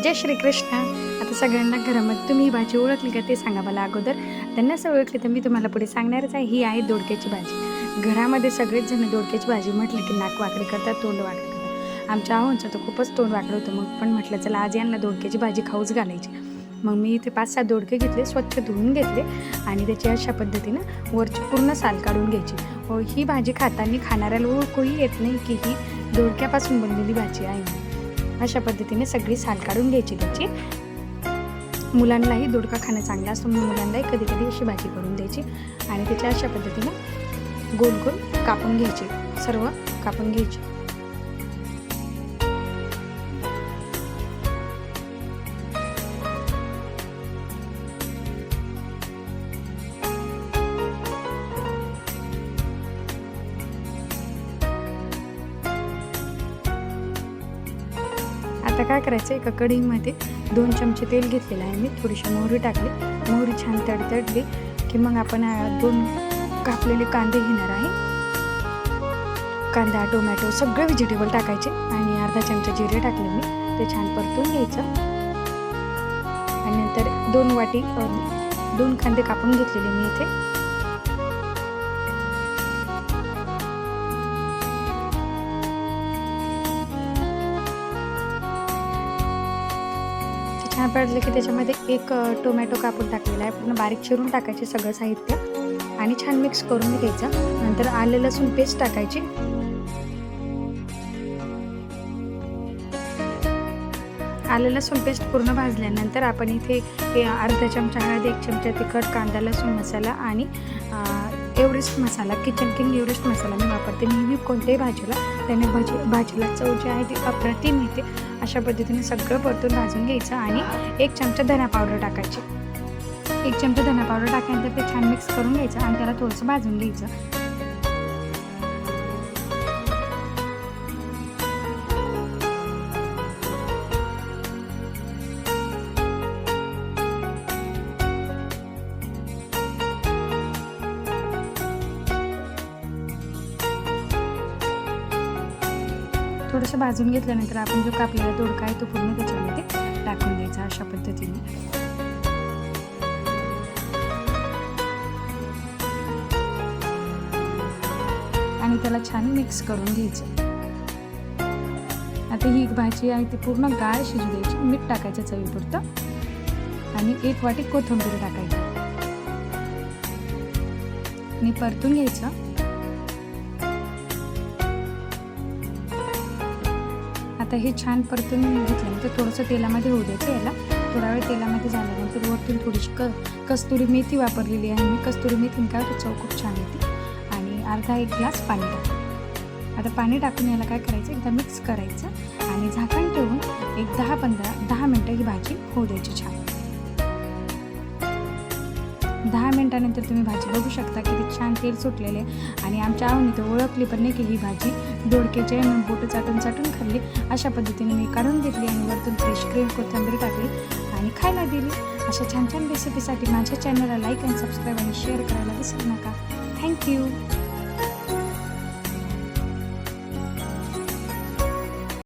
जय श्रीकृष्ण. आता सगळ्यांना घरामध्ये तुम्ही ही भाजी ओळखली का ते सांगा मला अगोदर. त्यांना असं ओळखली तर मी तुम्हाला पुढे सांगणारच आहे. ही आहे दोडक्याची भाजी. घरामध्ये सगळेच जण दोडक्याची भाजी म्हटली की नाक वाकडे करतात तोंड वाकडे करतात. आमच्या आहोंचं तर खूपच तोंड वाकडं होतं. मग पण म्हटलं चला आज यांना दोडक्याची भाजी खाऊच घालायची. मग मी इथे पाच सात दोडके घेतले स्वच्छ धुवून घेतले आणि त्याची अशा पद्धतीनं वरची पूर्ण साल काढून घ्यायची. ही भाजी खाताना खाणाऱ्याला ओळखही येत नाही की ही दोडक्यापासून बनलेली भाजी आहे. म्हणून. अशा पद्धतीने सगळी साल काढून घ्यायची त्याची. मुलांनाही दोडका खाणं चांगला असतो म्हणून मुलांनाही कधी कधी अशी भाजी करून द्यायची आणि त्याच्या अशा पद्धतीने गोल गोल कापून घ्यायचे. सर्व कापून घ्यायचे. आता काय करायचं? एका कढईमध्ये दोन चमचे तेल घेतलेलं आहे मी. थोडीशी मोहरी टाकली. मोहरी छान तडतडली की मग आपण दोन कापलेले कांदे घेणार आहे. कांदा टोमॅटो सगळे व्हेजिटेबल टाकायचे आणि अर्धा चमचा जिरे टाकले मी. ते छान परतून घ्यायचं. आणि नंतर दोन वाटी दोन कांदे कापून घेतलेले मी इथे. छान पडलं की त्याच्यामध्ये एक टोमॅटो कापून टाकलेला आहे. पूर्ण बारीक चिरून टाकायचे सगळं साहित्य आणि छान मिक्स करून घ्यायचं. नंतर आलं लसूण पेस्ट टाकायची. आलं लसूण पेस्ट पूर्ण भाजल्यानंतर आपण इथे अर्धा चमचा हळद एक चमचा तिखट कांदा लसूण मसाला आणि अ, Everest Masala Kitchen King Everest Masala मी वापरते. नेहमी कोणत्याही भाजीला त्याने भाजी भाजीला चव जी आहे ती अप्रतिम येते. अशा पद्धतीने सगळं परतून भाजून घ्यायचं आणि एक चमचा धना पावडर टाकायची. एक चमचा धना पावडर टाकल्यानंतर ते छान मिक्स करून घ्यायचं आणि त्याला थोडंसं भाजून घ्यायचं. थोडंसं भाजून घेतल्यानंतर आपण जो कापलेला दोडका आहे तो पूर्ण त्याच्यामध्ये टाकून द्यायचा अशा पद्धतीने. आणि त्याला छान मिक्स करून घ्यायचं. आता ही भाजी आहे ती पूर्ण गाळ शिजू द्यायची. मीठ टाकायचं चवीपुरतं. आणि एक वाटी कोथिंबीर टाकायची. आणि परतून घ्यायचं. आता हे छान परतून घेतल्यानंतर म्हणजे थोडंसं तेलामध्ये होऊ द्यायचं याला. थोडा वेळ तेलामध्ये झाल्यानंतर वरतून थोडीशी क कस्तुरी मेथी वापरलेली आहे मी. कस्तुरी मेथी काय चव खूप छान येते. आणि अर्धा एक ग्लास पाणी टाकतो आता पाणी टाकून याला काय करायचं? एकदा मिक्स करायचं. आणि झाकण ठेवून एक दहा पंधरा दहा मिनटं ही भाजी होऊ द्यायची छान. मिनटानंतर तुम्ही भाजी बघू शकता किती छान तेल सुटलेले. आहे आणि आमच्या आवनी तर ओळखली पण नाही की ही भाजी. दोडक्याचे आहे म्हणून बोटं चाटून चाटून खाल्ली. अशा पद्धतीने मी काढून घेतली आणि वरतून फ्रेश क्रीम कोथिंबीर टाकली आणि खायला दिली. अशा छान छान रेसिपीसाठी माझ्या चॅनलला लाईक आणि सबस्क्राईब आणि शेअर करायला विसरू नका. थँक्यू